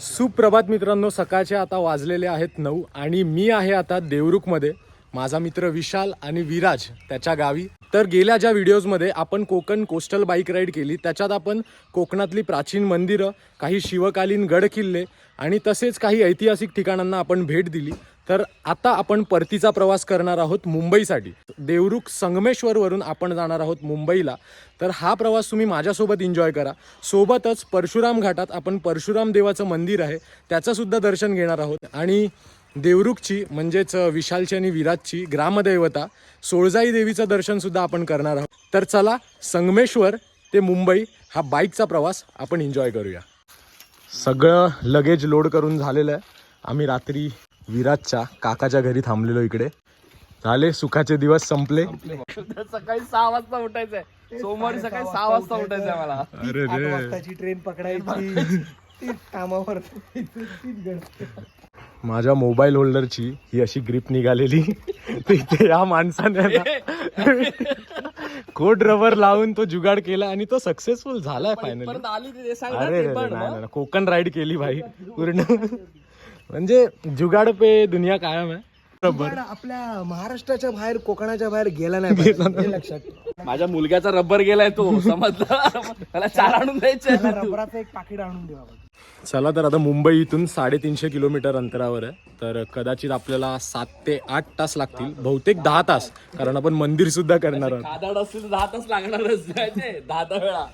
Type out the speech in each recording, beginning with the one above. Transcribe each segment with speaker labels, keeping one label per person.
Speaker 1: सुप्रभात मित्रांनो सकाळचे आता वाजलेले आहेत नऊ आणि मी आहे आता देवरुखमध्ये. माझा मित्र विशाल आणि विराज त्याच्या गावी. तर गेल्या ज्या व्हिडिओजमध्ये आपण कोकण कोस्टल बाईक राईड केली त्याच्यात आपण कोकणातली प्राचीन मंदिरं काही शिवकालीन गड किल्ले आणि तसेच काही ऐतिहासिक ठिकाणांना आपण भेट दिली. तर आता आपण परतीचा प्रवास करणार आहोत मुंबईसाठी. देवरुख संगमेश्वरवरून आपण जाणार आहोत मुंबईला. तर हा प्रवास तुम्ही माझ्यासोबत एन्जॉय करा. सोबतच परशुराम घाटात आपण परशुराम देवाचं मंदिर आहे त्याचं सुद्धा दर्शन घेणार आहोत. आणि देवरुखची म्हणजेच विशालची आणि विराजची ग्रामदैवता सोळजाई देवीचं दर्शन सुद्धा आपण करणार आहोत. तर चला संगमेश्वर ते मुंबई हा बाईकचा प्रवास आपण एन्जॉय करूया. सगळं लगेज लोड करून झालेलं आहे. आम्ही रात्री विराजच्या काकाच्या घरी थांबलेलो इकडे. झाले सुखाचे दिवस संपले.
Speaker 2: सकाळी सहा वाजता उठायचंय. सोमवारी सकाळी सहा वाजता उठायचंय मला
Speaker 1: अरे रे.
Speaker 3: वाजताची ट्रेन पकडायची. कामावर.
Speaker 1: माझ्या मोबाईल होल्डरची ही अशी ग्रिप निघालेली. तिथे या माणसाने ना कोड रबर लावून तो जुगाड केला आणि तो सक्सेसफुल झालाय फायनली
Speaker 2: परत आली ते सांग ना
Speaker 1: अरे कोकण राईड केली भाई पूर्ण. म्हणजे जुगाड पे दुनिया कायम आहे. रबर.
Speaker 3: आपल्या महाराष्ट्राच्या बाहेर कोकणाच्या बाहेर गेला नाही पाहिजे. हे लक्षात ठेव.
Speaker 2: माझ्या मुलग्याचा रबर गेलाय तो समजला? मला चार आणून द्यायचे
Speaker 3: त्याला रबराचं एक पाकिट आणून देऊ आपण
Speaker 1: चला तर आता मुंबई इथून साडेतीनशे किलोमीटर अंतरावर आहे. तर कदाचित आपल्याला सात ते आठ तास लागतील बहुतेक दहा तास कारण आपण मंदिर सुद्धा करणार आहोत.
Speaker 2: तर दहा तास लागणारच. जायचे दहा दहा वेळा.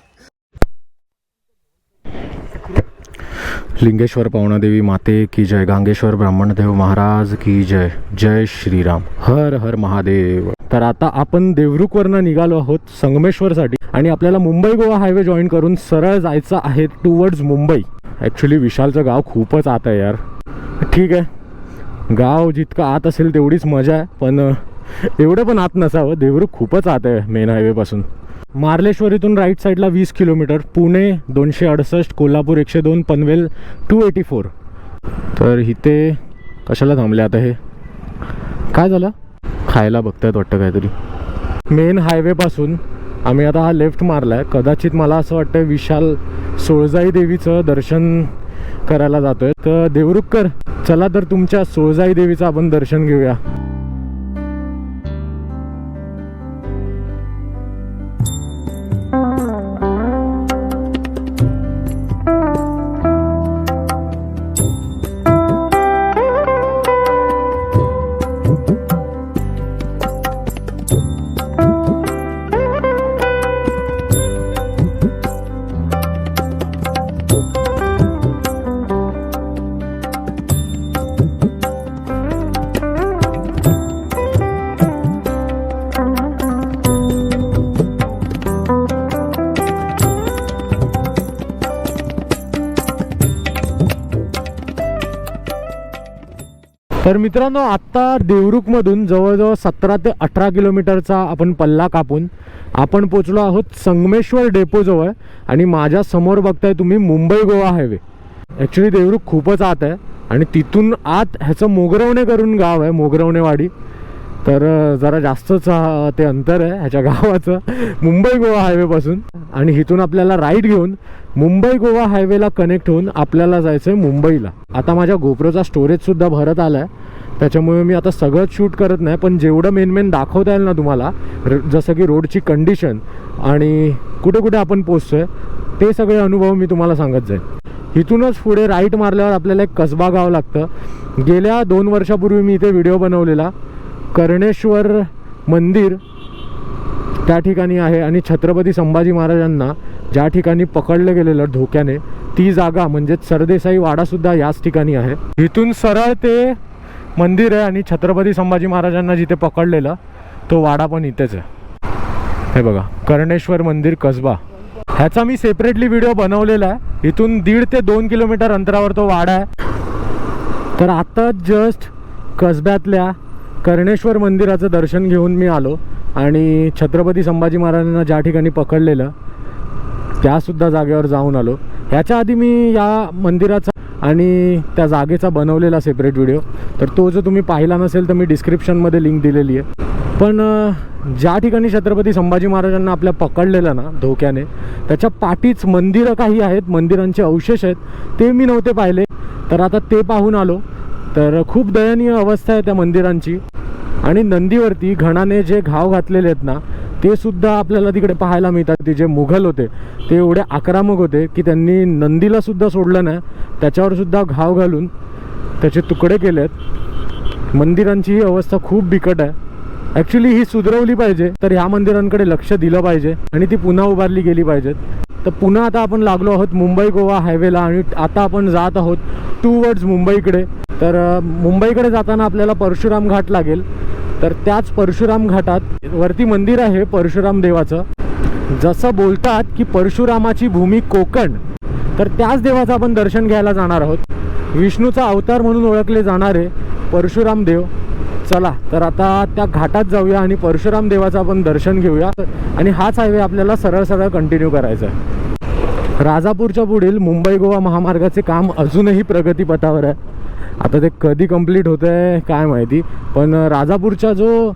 Speaker 1: लिंगेश्वर पावणादेवी माते की जय. गांगेश्वर ब्राह्मणदेव महाराज की जय. जय श्रीराम. हर हर महादेव. तर आता आपण देवरुखवरनं निघालो आहोत संगमेश्वरसाठी आणि आपल्याला मुंबई गोवा हायवे जॉईन करून सरळ जायचं आहे टुवर्ड्स मुंबई. ॲक्च्युली विशालचं गाव खूपच आत आहे यार. ठीक आहे. गाव जितकं आत असेल तेवढीच मजा आहे पण एवढं पण आत नसावं. देवरुख खूपच आत आहे मेन हायवेपासून मार्लेश्वरीतून राईट साईडला वीस किलोमीटर पुणे दोनशे अडुसष्ट कोल्हापूर एकशे दोन पनवेल टू एटी फोर तर इथे कशाला थांबले आता हे? काय झालं? खायला बघतायत वाटतं काहीतरी. मेन हायवेपासून आम्ही आता हा लेफ्ट मारला आहे कदाचित मला असं वाटतं विशाल सोळजाई देवीचं दर्शन करायला जातोय. तर देवरुखकर चला तर तुमच्या सोळजाई देवीचं आपण दर्शन घेऊया. तर मित्रांनो आत्ता देवरुखमधून जवळजवळ सतरा ते अठरा किलोमीटरचा आपण पल्ला कापून आपण पोचलो आहोत संगमेश्वर डेपोजवळ आणि माझ्यासमोर बघताय तुम्ही मुंबई गोवा हायवे. ॲक्च्युली देवरुख खूपच आत आहे आणि तिथून आत ह्याचं मोगरवणे करून गाव आहे मोगरवणेवाडी. तर जरा जास्तच ते अंतर आहे ह्याच्या गावाचं. मुंबई गोवा हायवेपासून आणि इथून आपल्याला राईड घेऊन मुंबई गोवा हायवेला कनेक्ट होऊन आपल्याला जायचं आहे मुंबईला. आता माझ्या गोप्रोचा स्टोरेजसुद्धा भरत आला आहे त्याच्यामुळे मी आता सगळंच शूट करत नाही पण जेवढं मेन मेन दाखवता येईल ना तुम्हाला जसं की रोडची कंडिशन आणि कुठे कुठे आपण पोचतोय ते सगळे अनुभव मी तुम्हाला सांगत जाईल इथूनच पुढे राईट मारल्यावर आपल्याला एक कसबा गाव लागतं. गेल्या दोन वर्षापूर्वी मी इथे व्हिडिओ बनवलेला. कर्णेश्वर मंदिर त्या ठिकाणी आहे आणि छत्रपती संभाजी महाराजांना ज्या ठिकाणी पकडलं गेलेलं धोक्याने ती जागा म्हणजेच सरदेसाई वाडासुद्धा याच ठिकाणी आहे. इथून सरळ ते मंदिर आहे आणि छत्रपती संभाजी महाराजांना जिथे पकडलेलं तो वाडा पण इथेच आहे. हे बघा कर्णेश्वर मंदिर कसबा. ह्याचा मी सेपरेटली व्हिडिओ बनवलेला आहे. इथून दीड ते दोन किलोमीटर अंतरावर तो वाडा आहे. तर आता जस्ट कसब्यातल्या कर्णेश्वर मंदिराचं दर्शन घेऊन मी आलो आणि छत्रपती संभाजी महाराजांना ज्या ठिकाणी पकडलेलं त्यासुद्धा जागेवर जाऊन आलो. ह्याच्या आधी मी या मंदिराचा आणि त्या जागेचा बनवलेला सेपरेट व्हिडिओ तर तो जर तुम्ही पाहिला नसेल तर मी डिस्क्रिप्शनमध्ये लिंक दिलेली आहे. पण ज्या ठिकाणी छत्रपती संभाजी महाराजांना आपल्या पकडलेलं ना धोक्याने त्याच्या पाठीच मंदिरं काही आहेत मंदिरांचे अवशेष आहेत ते मी नव्हते पाहिले. तर आता ते पाहून आलो. तर खूप दयनीय अवस्था आहे त्या मंदिरांची. आणि नंदीवरती घणाने जे घाव घातलेले आहेत ना ते सुद्धा आपल्याला तिकडे पाहायला मिळतात. ते जे मुघल होते ते एवढे आक्रमक होते की त्यांनी नंदीला सुद्धा सोडलं नाही. त्याच्यावर सुद्धा घाव घालून त्याचे तुकडे केले आहेत. मंदिरांची ही अवस्था खूप बिकट आहे. ॲक्च्युली ही सुधरवली पाहिजे तर ह्या मंदिरांकडे लक्ष दिलं पाहिजे आणि ती पुन्हा उभारली गेली पाहिजेत. तर पुन्हा आता आपण लागलो आहोत मुंबई गोवा हायवेला आणि आता आपण जात आहोत टू वर्ड्स मुंबईकडे. तर मुंबईकडे जाताना आपल्याला परशुराम घाट लागेल. तर त्याच परशुराम घाटात वरती मंदिर आहे परशुराम देवाचं. जसं बोलतात की परशुरामाची भूमी कोकण तर त्याच देवाचं आपण दर्शन घ्यायला जाणार आहोत. विष्णूचा अवतार म्हणून ओळखले जाणारे परशुराम देव. चला तर आता त्या घाटात जाऊया आणि परशुराम देवाचं आपण दर्शन घेऊया. आणि हाच हायवे आपल्याला सरळ सरळ कंटिन्यू करायचा आहे. राजापूरच्या पुढील मुंबई गोवा महामार्गाचे काम अजूनही प्रगतीपथावर आहे. आता ते कधी कंप्लीट होतं आहे काय माहिती. पण राजापूरचा जो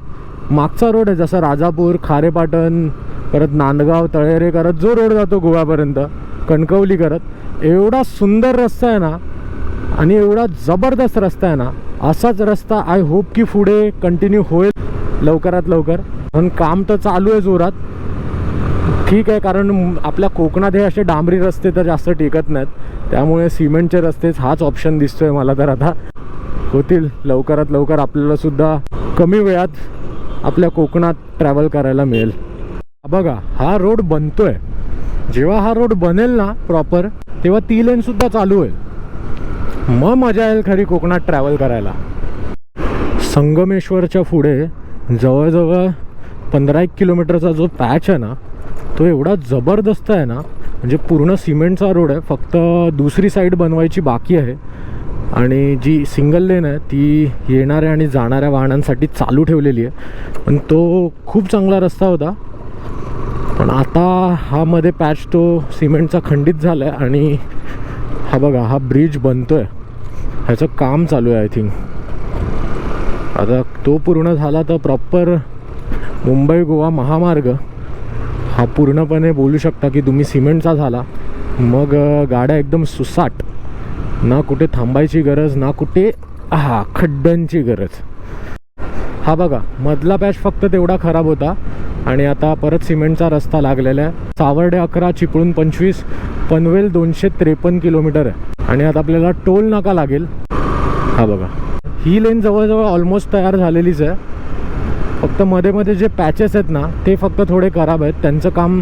Speaker 1: मागचा रोड आहे जसा राजापूर खारेपाटण परत नांदगाव तळेरे करत जो रोड जातो गोव्यापर्यंत कणकवली करत एवढा सुंदर रस्ता आहे ना आणि एवढा जबरदस्त रस्ता आहे ना असाच रस्ता आय होप की पुढे कंटिन्यू होईल लवकरात लवकर. पण काम तर चालू आहे जोरात. ठीक आहे कारण आपल्या कोकणात हे असे डांबरी रस्ते तर जास्त टिकत नाहीत. त्यामुळे सिमेंटचे रस्तेच हाच ऑप्शन दिसतोय मला तर आता. होतील लवकरात लवकर आपल्याला सुद्धा कमी वेळात आपल्या कोकणात ट्रॅव्हल करायला मिळेल. बघा हा रोड बनतोय. जेव्हा हा रोड बनेल ना प्रॉपर तेव्हा ती लेन सुद्धा चालू होईल. मग मजा येईल खरी कोकणात ट्रॅव्हल करायला. संगमेश्वरच्या पुढे जवळजवळ पंधरा एक किलोमीटरचा जो पॅच आहे ना तो एवढा जबरदस्त आहे ना म्हणजे पूर्ण सिमेंटचा रोड आहे फक्त दुसरी साईड बनवायची बाकी आहे. आणि जी सिंगल लेन आहे ती येणाऱ्या आणि जाणाऱ्या वाहनांसाठी चालू ठेवलेली आहे. पण तो खूप चांगला रस्ता होता. पण आता हा मध्ये पॅच तो सिमेंटचा खंडित झाला आहे आणि हा बघा हा ब्रिज बनतो आहे ह्याचं काम चालू आहे आय थिंक आता तो पूर्ण झाला तर प्रॉपर मुंबई गोवा महामार्ग. हा पूर्णपणे बोलू शकता की तुम्ही सिमेंटचा झाला. मग गाड्या एकदम सुसाट. ना कुठे थांबायची गरज ना कुठे हा खड्ड्यांची गरज. हा बघा मधला पॅच फक्त तेवढा खराब होता. आणि आता परत सिमेंटचा रस्ता लागलेला आहे. सावर्डे अकरा चिपळूण पंचवीस पनवेल दोनशे त्रेपन्न किलोमीटर आहे. आणि आता आपल्याला टोल नाका लागेल. हा बघा. ही लेन जवळजवळ ऑलमोस्ट तयार झालेलीच आहे. फक्त मध्ये मध्ये जे पॅचेस आहेत ना ते फक्त थोडे खराब आहेत. त्यांचं काम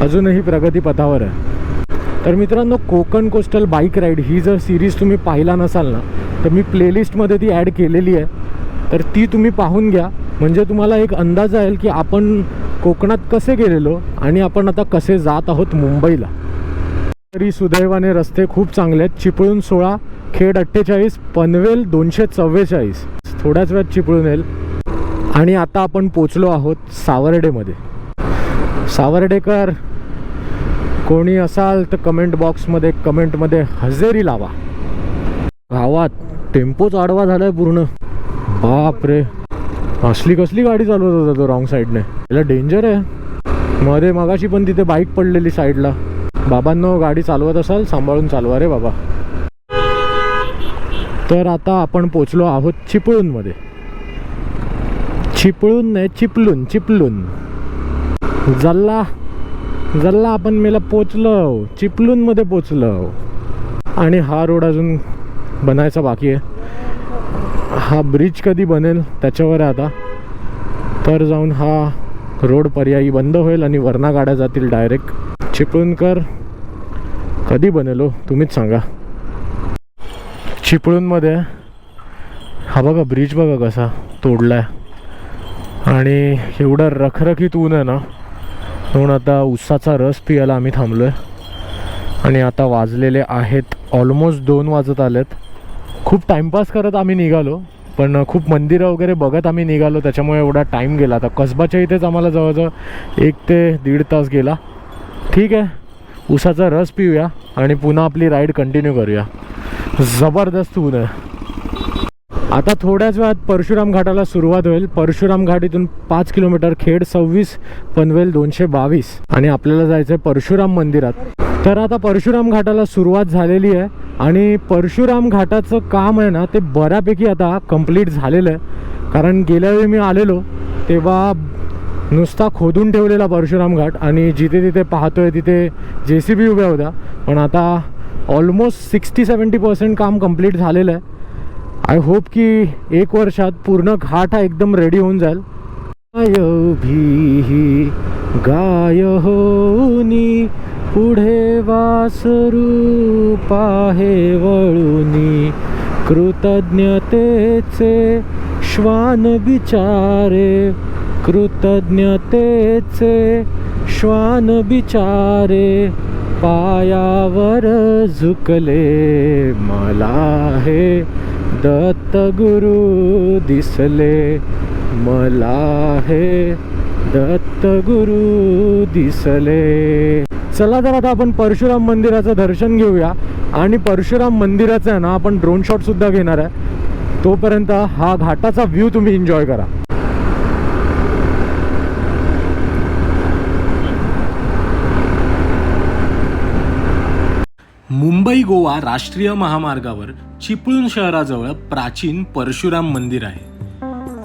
Speaker 1: अजूनही प्रगतीपथावर आहे. तर मित्रांनो कोकण कोस्टल बाईक राईड ही जर सिरीज तुम्ही पाहिला नसाल ना तर मी प्लेलिस्टमध्ये ती ॲड केलेली आहे. तर ती तुम्ही पाहून घ्या. म्हणजे तुम्हाला एक अंदाज येईल की आपण कोकणात कसे गेलेलो आणि आपण आता कसे जात आहोत मुंबईला. तरी सुदैवाने रस्ते खूप चांगले आहेत. चिपळूण सोळा खेड अठ्ठेचाळीस पनवेल दोनशे चव्वेचाळीस. थोड्याच वेळात चिपळून येईल. आणि आता आपण पोचलो आहोत सावर्डेमध्ये. सावर्डेकर कोणी असाल तर कमेंट बॉक्समध्ये कमेंटमध्ये हजेरी लावा. गावात टेम्पोच आडवा झालाय पूर्ण. बाप रे. असली कसली गाडी चालवत होता तो रॉंग साईडने त्याला डेंजर आहे. मध्ये मगाशी पण तिथे बाईक पडलेली साईडला बाबांनो गाडी चालवत असाल सांभाळून चालवा रे बाबा. तर आता आपण पोचलो आहोत चिपळूणमध्ये. चिपळून नाही चिपलून चिपलून. जल्ला जल्ला आपण मेला पोचलो. चिपलूनमध्ये पोचलो. आणि हा रोड अजून बनायचा बाकी आहे. हा ब्रिज कधी बनेल त्याच्यावर आहे आता. तर जाऊन हा रोड पर्यायी बंद होईल आणि वरना गाड्या जातील डायरेक्ट चिपळूणकर कधी बनेल हो? तुम्हीच सांगा. चिपळूणमध्ये हा बघा ब्रिज बघा कसा तोडलाय. आणि एवढं रखरखीत ऊन आहे ना म्हणून आता उसाचा रस पियाला आम्ही थांबलो आहे आणि आता वाजलेले आहेत ऑलमोस्ट दोन वाजत आलेत. खूप टाईमपास करत आम्ही निघालो पण खूप मंदिरं वगैरे बघत आम्ही निघालो त्याच्यामुळे एवढा टाईम गेला. आता कसबाच्या इथेच आम्हाला जवळजवळ एक ते दीड तास गेला. ठीक आहे उसाचा रस पिऊया आणि पुन्हा आपली राईड कंटिन्यू करूया. जबरदस्त ऊन आहे. आता थोड्याच वेळात परशुराम घाटाला सुरुवात होईल. परशुराम घाट इथून पाच किलोमीटर खेड सव्वीस पनवेल दोनशे बावीस. आणि आपल्याला जायचं आहे परशुराम मंदिरात. तर आता परशुराम घाटाला सुरुवात झालेली आहे. आणि परशुराम घाटाचं काम आहे ना ते बऱ्यापैकी आता कंप्लीट झालेलं आहे. कारण गेल्या वेळी मी आलेलो तेव्हा नुसता खोदून ठेवलेला परशुराम घाट. आणि जिथे तिथे पाहतोय तिथे जे सी बी उभ्या होत्या. पण आता ऑलमोस्ट सिक्स्टी सेवन्टी पर्सेंट काम कंप्लीट झालेलं आहे. आय होप की एक वर्षात पूर्ण घाट हा एकदम रेडी होऊन जाईल. गाय भी गाय होनी पुढे वासरू पाहे वळूनी. कृतज्ञतेचे श्वान बिचारे कृतज्ञतेचे श्वान बिचारे पायावर झुकले मला हे दत्त गुरु दिसले मला हे. दत्त गुरु दिसले. चला तर आता आपण परशुराम मंदिराचं दर्शन घेऊया. आणि परशुराम मंदिराचं आहे ना आपण ड्रोन शॉट सुद्धा घेणार आहे. तोपर्यंत हा घाटाचा व्ह्यू तुम्ही एन्जॉय करा.
Speaker 4: मुंबई गोवा राष्ट्रीय महामार्गावर चिपळूण शहराजवळ प्राचीन परशुराम मंदिर आहे.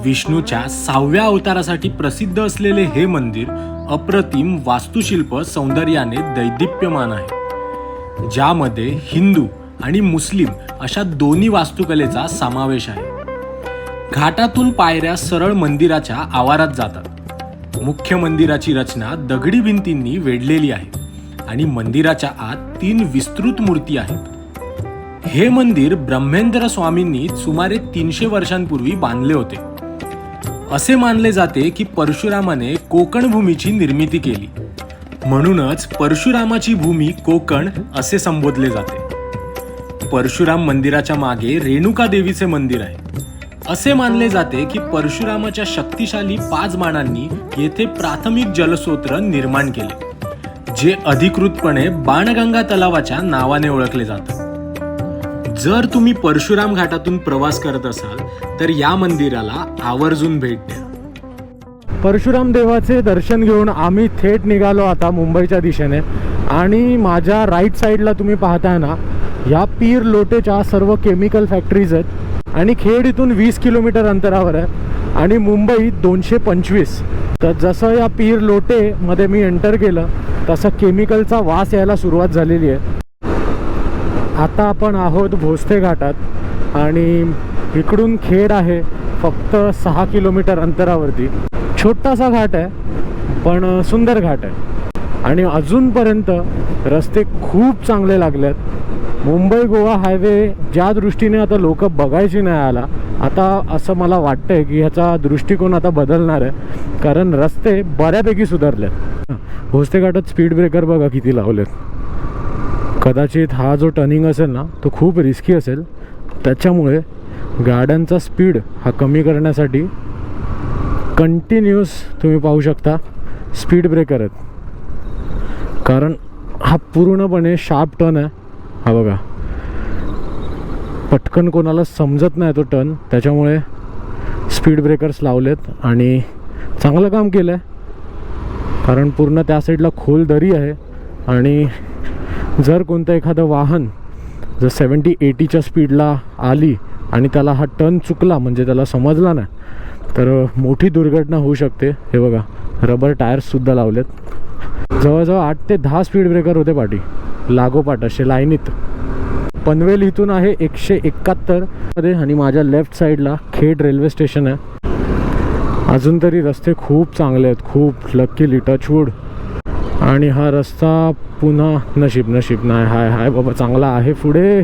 Speaker 4: विष्णूच्या सहाव्या अवतारासाठी प्रसिद्ध असलेले हे मंदिर अप्रतिम वास्तुशिल्प सौंदर्याने दैदिप्यमान आहे. ज्यामध्ये हिंदू आणि मुस्लिम अशा दोन्ही वास्तुकलेचा समावेश आहे. घाटातून पायऱ्या सरळ मंदिराच्या आवारात जातात. मुख्य मंदिराची रचना दगडी भिंतींनी वेढलेली आहे आणि मंदिराच्या आत तीन विस्तृत मूर्ती आहेत. हे मंदिर ब्रह्मेंद्र स्वामींनी सुमारे तीनशे वर्षांपूर्वी बांधले होते. असे मानले जाते की परशुरामाने कोकण भूमीची निर्मिती केली. म्हणूनच परशुरामाची भूमी कोकण असे संबोधले जाते. परशुराम मंदिराच्या मागे रेणुका देवीचे मंदिर आहे. असे मानले जाते की परशुरामाच्या शक्तिशाली पाच बाणांनी येथे प्राथमिक जलस्रोत्र निर्माण केले जे अधिकृतपणे बाणगंगा तलावाच्या नावाने ओळखले जातात. जर तुम्ही परशुराम घाटातून प्रवास करत असाल तर या मंदिराला आवर्जून भेट द्या.
Speaker 1: परशुराम देवाचे दर्शन घेऊन आम्ही थेट निघालो आता मुंबईच्या दिशेने. आणि माझ्या राईट साईडला तुम्ही पाहताय ना ह्या पीर लोटेच्या सर्व केमिकल फॅक्टरीज आहेत. आणि खेड इथून वीस किलोमीटर अंतरावर आहे. आणि मुंबई दोनशे पंचवीस. तर जसं या पीर लोटेमध्ये मी एंटर केलं तसं केमिकलचा वास यायला सुरुवात झालेली आहे. आता आपण आहोत भोसते घाटात आणि इकडून खेड आहे फक्त सहा किलोमीटर अंतरावरती. छोटासा घाट आहे पण सुंदर घाट आहे. आणि अजूनपर्यंत रस्ते खूप चांगले लागले आहेत मुंबई गोवा हायवे ज्या दृष्टीने आता लोक बघायची नाही आला आता असं मला वाटतंय की ह्याचा दृष्टिकोन आता बदलणार आहे कारण रस्ते बऱ्यापैकी सुधारले आहेत भोसते घाटात स्पीड ब्रेकर बघा किती लावलेत. कदाचित हा जो टर्निंग असेल ना तो खूप रिस्की असेल. त्याच्यामुळे गाड्यांचा स्पीड हा कमी करण्यासाठी कंटिन्युअस तुम्ही पाहू शकता स्पीड ब्रेकर आहेत. कारण हा पूर्णपणे शार्प टर्न आहे. हा बघा. पटकन कोणाला समजत नाही तो टर्न त्याच्यामुळे स्पीड ब्रेकर्स लावलेत आणि चांगलं काम केलं आहे कारण पूर्ण त्या साईडला खोल दरी आहे आणि जर कोणतं एखादं वाहन जर सेवन्टी एटीच्या स्पीडला आली आणि त्याला हा टर्न चुकला म्हणजे त्याला समजला नाही तर मोठी दुर्घटना होऊ शकते. हे बघा रबर टायर्ससुद्धा लावलेत. जवळजवळ आठ ते दहा स्पीड ब्रेकर होते पाठी लागोपाठ असे लाईनीत. पनवेल इथून आहे एकशे एकाहत्तरमध्ये आणि माझ्या लेफ्ट साईडला खेड रेल्वे स्टेशन आहे. अजून तरी रस्ते खूप चांगले आहेत. खूप लक्की लिटा छूड. आणि हा रस्ता पुन्हा नशीब नशीब नाही हाय हाय बाबा चांगला आहे पुढे.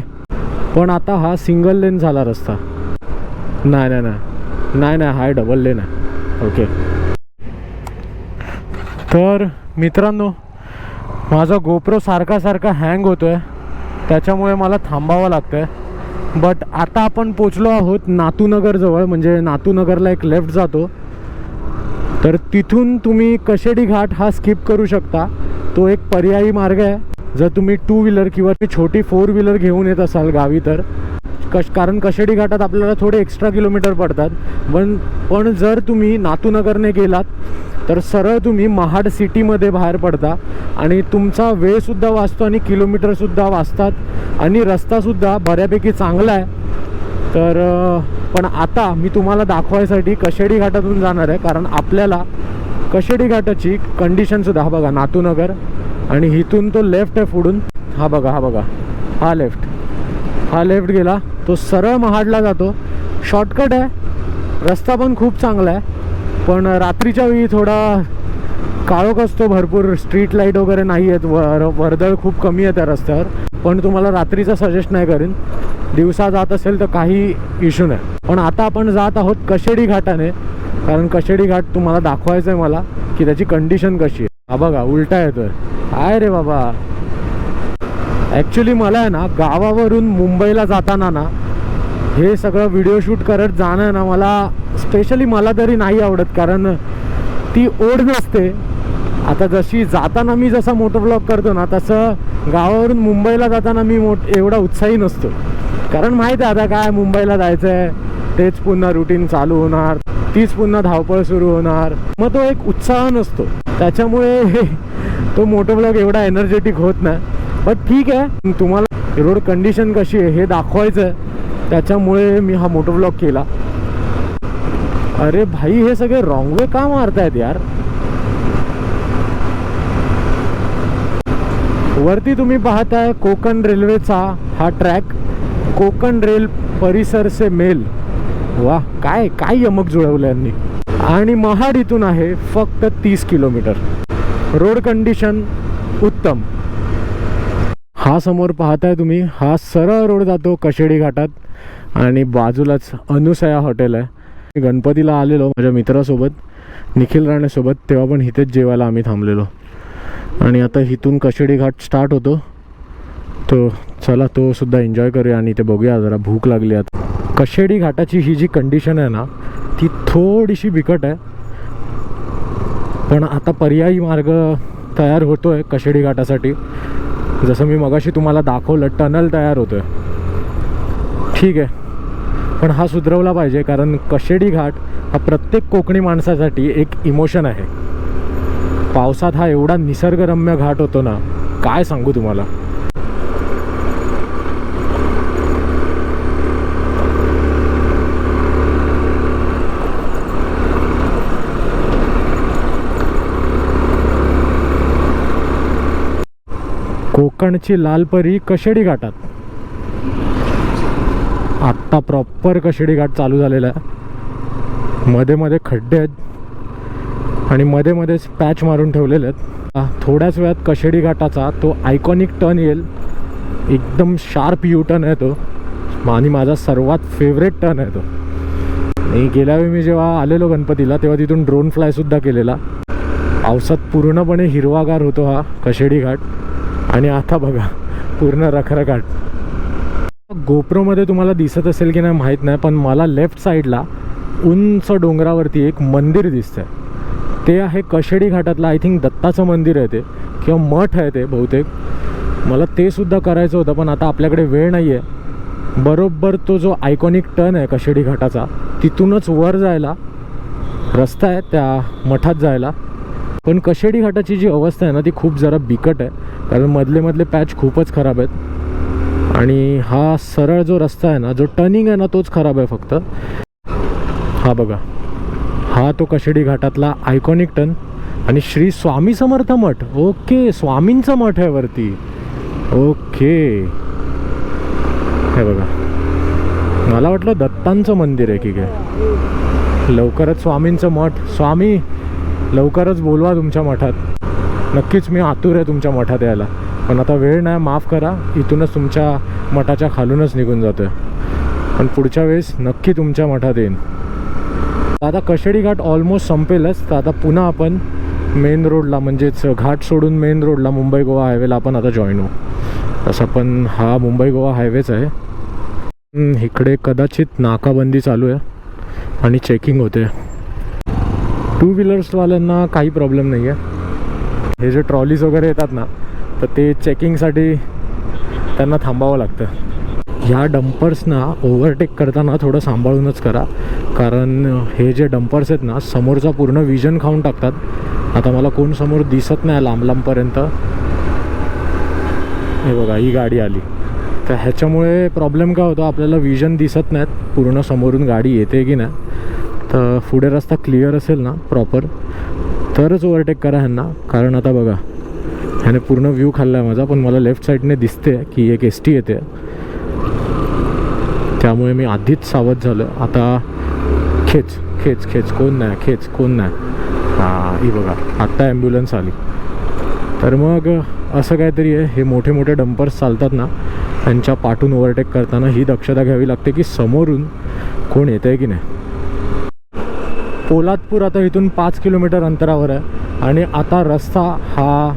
Speaker 1: पण आता हा सिंगल लेन झाला रस्ता. नाही नाही नाही. नाही नाही हाय डबल लेन आहे. ओके तर मित्रांनो माझा गोप्रो सारखा सारखा हँग होतो आहे त्याच्यामुळे मला थांबावं लागतं आहे बट आता आपण पोचलो आहोत नातूनगरजवळ. म्हणजे नातूनगरला एक लेफ्ट जातो. तर तिथून तुम्ही कशेडी घाट हा स्किप करू शकता. तो एक पर्यायी मार्ग आहे. जर तुम्ही टू व्हीलर किंवा ती छोटी फोर व्हीलर घेऊन येत असाल गावी तर. कश कारण कशेडी घाटात आपल्याला थोडे एक्स्ट्रा किलोमीटर पडतात. पण पण जर तुम्ही नातूनगरने गेलात तर सरळ तुम्ही महाड सिटीमध्ये बाहेर पडता. आणि तुमचा वेळसुद्धा वाचतो आणि किलोमीटरसुद्धा वाचतात. आणि रस्तासुद्धा बऱ्यापैकी चांगला आहे. तर पण आता मी तुम्हाला दाखवायसाठी कशेडी घाटातून जाणार आहे कारण आपल्याला कशेडी घाटाची कंडिशनसुद्धा हा बघा नातूनगर आणि इथून तो लेफ्ट आहे पुढून. हा बघा हा बघा हा लेफ्ट हा लेफ्ट गेला तो सरळ महाडला जातो. शॉर्टकट आहे रस्ता पण खूप चांगला आहे पण रात्रीच्या वेळी थोडा काळोख असतो भरपूर स्ट्रीट लाइट वगैरे नाही आहेत वर वर्दळ खूप कमी आहे त्या रस्त्यावर. पण तुम्हाला रात्रीचं सजेस्ट नाही करेन. दिवसा जात असेल तर काही इश्यू नाही. पण आता आपण जात आहोत कशेडी घाटाने. कारण कशेडी घाट तुम्हाला दाखवायचं आहे मला की त्याची कंडिशन कशी आहे. हा बघा उलटा येतोय. आहे रे बाबा. ॲक्च्युली मला आहे ना गावावरून मुंबईला जाताना ना हे सगळं व्हिडिओ शूट करत जाणं आहे ना मला स्पेशली मला तरी नाही आवडत. कारण ती ओढ नसते. आता जशी जाताना मी जसा मोटर ब्लॉग करतो ना तसं गावावरून मुंबईला जाताना मी मोठ एवढा उत्साही नसतो. कारण माहीत आहे आता काय मुंबईला जायचं आहे तेच पुन्हा रुटीन चालू होणार तीच पुन्हा धावपळ सुरू होणार. मग तो एक उत्साह नसतो. त्याच्यामुळे तो मोटर ब्लॉग एवढा एनर्जेटिक होत नाही. पण ठीक आहे तुम्हाला रोड कंडिशन कशी आहे हे दाखवायचं आहे त्याच्यामुळे मी हा मोटर ब्लॉग केला. अरे भाई हे सगळे रॉंग वे का मारतायत यार? वरती तुम्ही पाहताय कोकण रेल्वेचा हा ट्रॅक कोकण रेल परिसर से मेल. वा काय काय यमक जुळवलं यांनी. आणि महाड इथून आहे फक्त तीस किलोमीटर. रोड कंडिशन उत्तम. हा समोर पाहताय तुम्ही हा सरळ रोड जातो कशेडी घाटात. आणि बाजूलाच अनुसया हॉटेल आहे. मी गणपतीला आलेलो माझ्या मित्रासोबत निखिल राणेसोबत तेव्हा पण इथेच जेवायला आम्ही थांबलेलो. आणि आता इथून कशेडी घाट स्टार्ट होतो. तो चला तो सुद्धा एन्जॉय करूया आणि ते बघूया जरा भूक लागली आता. कशेडी घाटाची ही जी कंडिशन आहे ना ती थोडीशी बिकट आहे. पण आता पर्यायी मार्ग तयार होतो आहे कशेडी घाटासाठी. जसं मी मगाशी तुम्हाला दाखवलं टनल तयार होतो आहे ठीक आहे. पण हा सुधरवला पाहिजे कारण कशेडी घाट हा प्रत्येक कोकणी माणसासाठी एक इमोशन आहे. पावसात हा एवढा निसर्गरम्य घाट होतो ना काय सांगू तुम्हाला? कोकणची लालपरी कशेडी घाटात. आत्ता प्रॉपर कशेडी घाट चालू झालेला आहे. मध्ये मध्ये खड्डे आहेत. आणि मध्ये मध्येच पॅच मारून ठेवलेले आहेत. थोड्याच वेळात कशेडी घाटाचा तो आयकॉनिक टर्न येईल. एकदम शार्प यू टर्न आहे तो. आणि माझा सर्वात फेवरेट टर्न आहे तो. आणि गेल्या वेळी मी जेव्हा आलेलो गणपतीला तेव्हा तिथून ड्रोन फ्लायसुद्धा केलेला. पावसात पूर्णपणे हिरवागार होतो हा कशेडी घाट. आणि आता बघा पूर्ण रखरखाट. गोप्रोमध्ये तुम्हाला दिसत असेल की नाही माहीत नाही पण मला लेफ्ट साईडला उंच डोंगरावरती एक मंदिर दिसतंय. ते आहे कशेडी घाटातलं आय थिंक दत्ताचं मंदिर आहे ते किंवा मठ आहे ते बहुतेक. मला ते सुद्धा करायचं होतं पण आता आपल्याकडे वेळ नाही आहे बरोबर तो जो आयकॉनिक टर्न आहे कशेडी घाटाचा तिथूनच वर जायला रस्ता आहे त्या मठात जायला. पण कशेडी घाटाची जी अवस्था आहे ना ती खूप जरा बिकट आहे कारण मधले मधले पॅच खूपच खराब आहेत. आणि हा सरळ जो रस्ता आहे ना जो टर्निंग आहे ना तोच खराब आहे फक्त. हा बघा. हा तो कशेडी घाटातला आयकॉनिक टन आणि श्री स्वामी समर्थ मठ. ओके स्वामींचं मठ आहे वरती. ओके. हे बघा. मला वाटलं दत्तांचं मंदिर आहे की काय? लवकरच स्वामींचं मठ. स्वामी लवकरच बोलवा तुमच्या मठात. नक्कीच मी आतुर आहे तुमच्या मठात यायला. पण आता वेळ नाही माफ करा. इथूनच तुमच्या मठाच्या खालूनच निघून जातो आहे पण पुढच्या वेळेस नक्की तुमच्या मठात येईन. आता कशेडी घाट ऑलमोस्ट संपेलच. तर आता पुन्हा आपण मेन रोडला म्हणजेच घाट सोडून मेन रोडला मुंबई गोवा हायवेला आपण आता जॉईन होऊ. तसं पण हा मुंबई गोवा हायवेच आहे. इकडे कदाचित नाकाबंदी चालू आहे आणि चेकिंग होते. टू व्हीलर्सवाल्यांना काही प्रॉब्लेम नाही आहे हे जे ट्रॉलीज वगैरे येतात ना तर ते चेकिंगसाठी त्यांना थांबावं लागतं. ह्या डंपर्सना ओव्हरटेक करताना थोडं सांभाळूनच करा. कारण हे जे डंपर्स आहेत ना समोरचा पूर्ण विजन खाऊन टाकतात. आता मला कोण समोर दिसत नाही लांब लांबपर्यंत हे बघा ही गाडी आली. तर ह्याच्यामुळे प्रॉब्लेम काय होतो आपल्याला विजन दिसत नाहीत. पूर्ण समोरून गाडी येते की नाही. तर पुढे रस्ता क्लिअर असेल ना प्रॉपर तरच ओव्हरटेक करा ह्यांना. कारण आता बघा ह्याने पूर्ण व्ह्यू खाल्ला आहे माझा पण मला लेफ्ट साईडने दिसते की एक एस टी येते. त्यामुळे मी आधीच सावध झालं. आता खेच खेच खेच कोण नाही खेच कोण नाही. हां ही बघा आत्ता ॲम्ब्युलन्स आली. तर मग असं काहीतरी आहे. हे मोठे मोठे डंपर्स चालतात ना त्यांच्या पाठून ओव्हरटेक करताना ही दक्षता घ्यावी लागते की समोरून कोण येतं आहे की नाही. पोलादपूर आता इथून पाच किलोमीटर अंतरावर आहे आणि आता रस्ता हा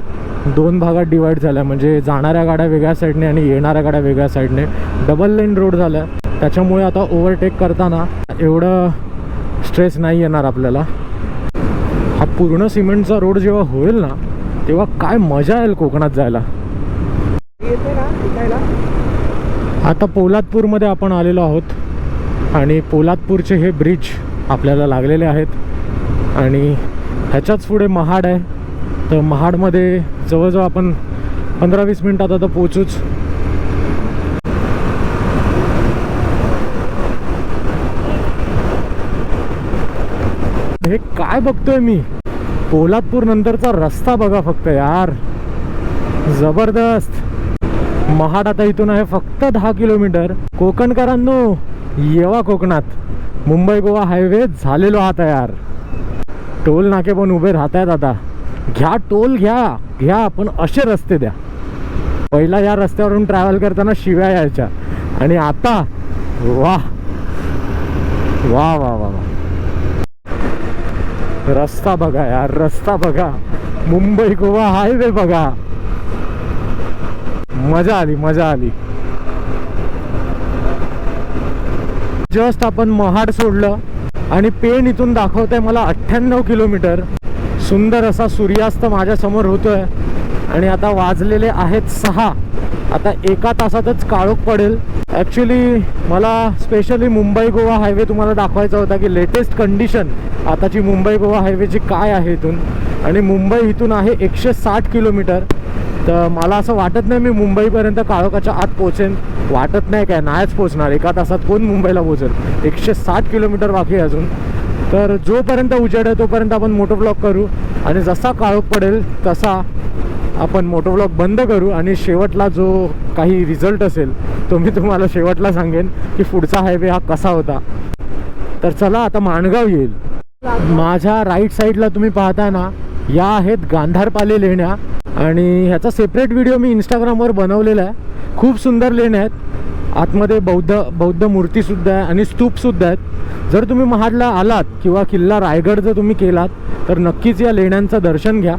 Speaker 1: दोन भागात डिवाईड झाला आहे म्हणजे जाणाऱ्या गाड्या वेगळ्या साईडने आणि येणाऱ्या गाड्या वेगळ्या साईडने डबल लेन रोड झाला आहे त्याच्यामुळे आता ओव्हरटेक करताना एवढं स्ट्रेस नाही येणार आपल्याला. हा पूर्ण सिमेंटचा रोड जेव्हा होईल ना तेव्हा काय मजा येईल कोकणात जायला. आता पोलादपूरमध्ये आपण आलेलो आहोत आणि पोलादपूरचे हे ब्रिज आपल्याला लागलेले आहेत. आणि ह्याच्याच पुढे महाड आहे. तर महाडमध्ये जवळजवळ आपण पंधरा वीस मिनटात आता पोचूच हे काय बघतोय मी? पोलादपूर नंतरचा रस्ता बघा फक्त यार. जबरदस्त. महाड आता इथून आहे फक्त दहा किलोमीटर. कोकणकरांनो येवा कोकणात. मुंबई गोवा हायवे झालेलो हा तयार. टोल नाके पण उभे राहत आहेत आता. घ्या टोल घ्या घ्या पण असे रस्ते द्या. पहिला या रस्त्यावरून ट्रॅव्हल करताना शिव्या यायच्या. आणि आता वा वा वा वा वा रस्ता बघा यार रस्ता बघा. मुंबई गोवा हायवे बघा. मजा आली मजा आली. जस्ट आपण महाड सोडलं आणि पेण इथून दाखवतंय मला अठ्ठ्याण्णव किलोमीटर. सुंदर असा सूर्यास्त माझ्यासमोर होतोय. आणि आता वाजलेले आहेत सहा. आता एका तासातच काळोख पडेल. ॲक्च्युली मला स्पेशली मुंबई गोवा हायवे तुम्हाला दाखवायचा होता की लेटेस्ट कंडिशन आताची मुंबई गोवा हायवेची काय आहे इथून. आणि मुंबई इथून आहे एकशे साठ किलोमीटर. तर मला असं वाटत नाही मी मुंबईपर्यंत काळोखाच्या आत पोचेन. वाटत नाही काय नाहीच पोचणार. एका तासात कोण मुंबईला पोचेल? एकशे साठ किलोमीटर बाकी अजून. तर जोपर्यंत उजेड आहे तोपर्यंत आपण मोटो ब्लॉक करू. आणि जसा काळोख पडेल तसा आपण मोटोब्लॉक बंद करू आणि शेवटला जो काही रिझल्ट असेल तो मी तुम्हाला शेवटला सांगेन की पुढचा हायवे हा कसा होता. तर चला आता माणगाव येईल. माझ्या राईट साईडला तुम्ही पाहता ना या आहेत गांधारपाले लेण्या आणि ह्याचा सेपरेट व्हिडिओ मी इंस्टाग्रामवर बनवलेला आहे. खूप सुंदर लेण्या आहेत. आतमध्ये बौद्ध बौद्ध मूर्तीसुद्धा आहे आणि स्तूपसुद्धा आहेत. जर तुम्ही महाडला आलात किंवा किल्ला रायगड जर तुम्ही केलात तर नक्कीच या लेण्यांचं दर्शन घ्या.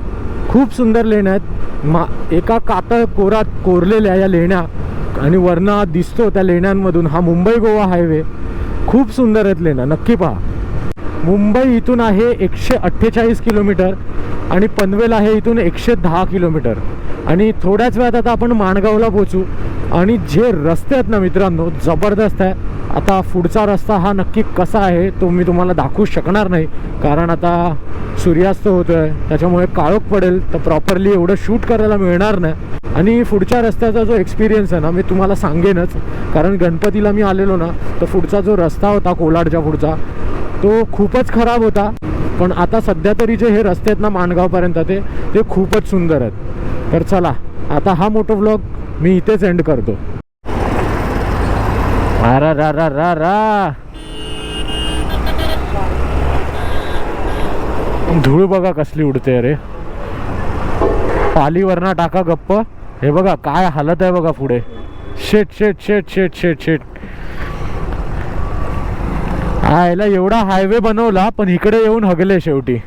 Speaker 1: खूप सुंदर लेण्या आहेत. मा एका कातळ कोरात कोरलेल्या या लेण्या आणि वरनं दिसतो त्या लेण्यांमधून हा मुंबई गोवा हायवे. खूप सुंदर आहेत लेण्या नक्की पहा. मुंबई इथून आहे एकशे अठ्ठेचाळीस किलोमीटर आणि पनवेल आहे इथून एकशे दहा किलोमीटर. आणि थोड्याच वेळात आता आपण माणगावला पोचू आणि जे रस्ते आहेत ना मित्रांनो जबरदस्त आहे. आता पुढचा रस्ता हा नक्की कसा आहे तो मी तुम्हाला दाखवू शकणार नाही. कारण आता सूर्यास्त होतो आहे त्याच्यामुळे काळोख पडेल तर प्रॉपरली एवढं शूट करायला मिळणार नाही. आणि पुढच्या रस्त्याचा जो एक्सपिरियन्स आहे ना मी तुम्हाला सांगेनच. कारण गणपतीला मी आलेलो ना तर पुढचा जो रस्ता होता कोलाडच्या पुढचा तो खूपच खराब होता. पण आता सध्या तरी जे हे रस्ते आहेत ना माणगावपर्यंत ते ते खूपच सुंदर आहेत. तर चला आता हा मोठो व्लॉग मी इथेच एंड करतो. अरा रा रा रा रा धूळ बघा कसली उडते अरे. पालीवरना टाका गप्प. हे बघा काय हालत आहे बघा पुढे. शेट शेट शेट शेट शेट शेट. हा याला एवढा हायवे बनवला पण इकडे येऊन हगले शेवटी.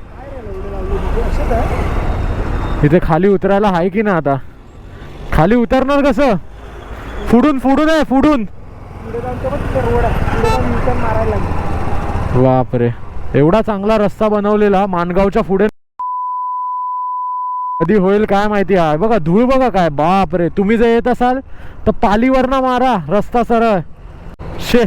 Speaker 1: इथे खाली उतरायला आहे की ना आता? खाली उतरणार कसं? फुडून फुडून आहे फुडून.
Speaker 3: पुढे जाऊन तो पण रोड आहे. पुढे जाऊन मारायला लागेल.
Speaker 1: बापरे. एवढा चांगला रस्ता बनवलेला माणगावच्या पुढे. कधी होईल काय माहिती आहे? बघा धूळ बघा काय. बापरे. तुम्ही जर येत असाल तर पालीवरनं मारा. रस्ता सरळ. शे.